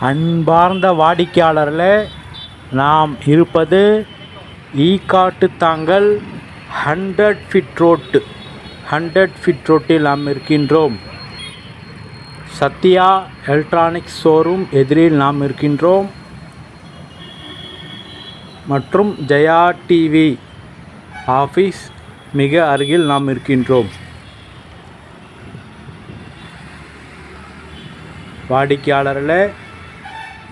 அன்பார்ந்த வாடிக்கையாளர்களே நாம் இருப்பது Ekkattuthangal hundred feet road. Hundred feet ரோட்டில் நாம் இருக்கின்றோம். சத்யா எலக்ட்ரானிக்ஸ் ஷோரூம் எதிரில் நாம் இருக்கின்றோம். மற்றும் ஜெயா டிவி ஆஃபீஸ் மிக அருகில் நாம் இருக்கின்றோம். வாடிக்கையாளர்களே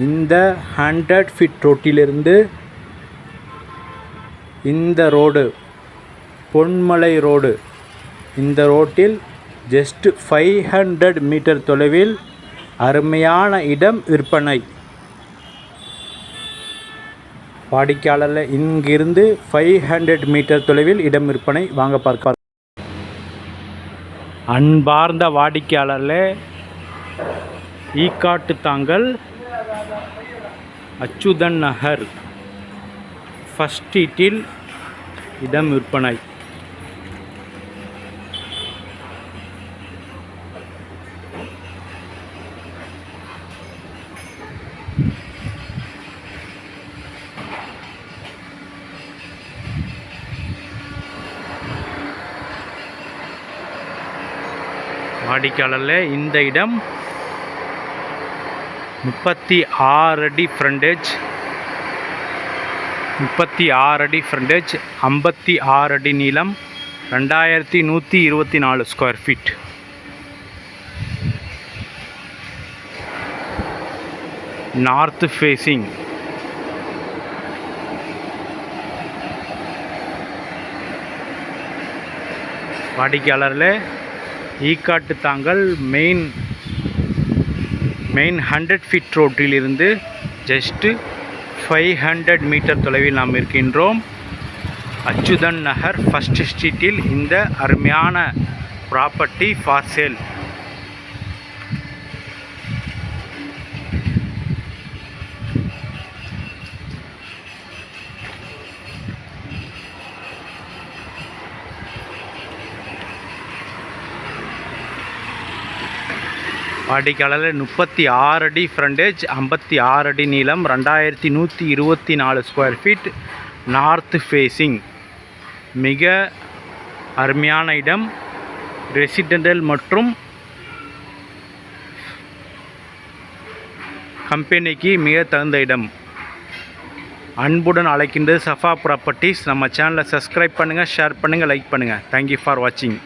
இந்த ஹண்ட்ரட் ஃபிட் ரோட்டிலிருந்து இந்த ரோடு பொன்மலை ரோடு இந்த ரோட்டில் ஜஸ்ட் ஃபைவ் ஹண்ட்ரட் மீட்டர் தொலைவில் அருமையான இடம் விற்பனை. வாடிக்கையாளரில் இங்கிருந்து ஃபைவ் ஹண்ட்ரட் மீட்டர் தொலைவில் இடம் விற்பனை வாங்க பார்க்க அன்பார்ந்த வாடிக்கையாளர்களே ஈக்காட்டு தாங்கள் அச்சுதன் நகர் ஃபஸ்ட் ஸ்ட்ரீட்டில் இடம் விற்பனை. வாடிக்கையாளரில் இந்த இடம் முப்பத்தி ஆறு அடி ஃப்ரண்டேஜ் முப்பத்தி ஆறு அடி ஃப்ரண்டேஜ் ஐம்பத்தி ஆறு அடி நீளம் ரெண்டாயிரத்தி நூற்றி இருபத்தி நாலு square feet north facing வாடிக்கையாளரில் Ekkattuthangal main main hundred feet ரோட்டிலிருந்து just five hundred metre தொலைவில் நாம் இருக்கின்றோம். அச்சுதன் நகர் ஃபஸ்ட் ஸ்ட்ரீட்டில் இந்த அருமையான ப்ராப்பர்ட்டி ஃபார் சேல் வாடிக்கையாளர் முப்பத்தி ஆறு அடி ஃப்ரண்டேஜ் ஐம்பத்தி ஆறு அடி நீளம் ரெண்டாயிரத்தி நூற்றி இருபத்தி நாலு ஸ்கொயர் ஃபீட் நார்த் ஃபேஸிங் மிக அருமையான இடம். ரெசிடென்டல் மற்றும் கம்பெனிக்கு மிக தகுந்த இடம். அன்புடன் அழைக்கின்றது சஃபா ப்ராப்பர்ட்டிஸ் நம்ம சேனலை சப்ஸ்கிரைப் பண்ணுங்கள் ஷேர் பண்ணுங்கள் லைக் பண்ணுங்கள் தேங்க்யூ ஃபார் வாட்சிங்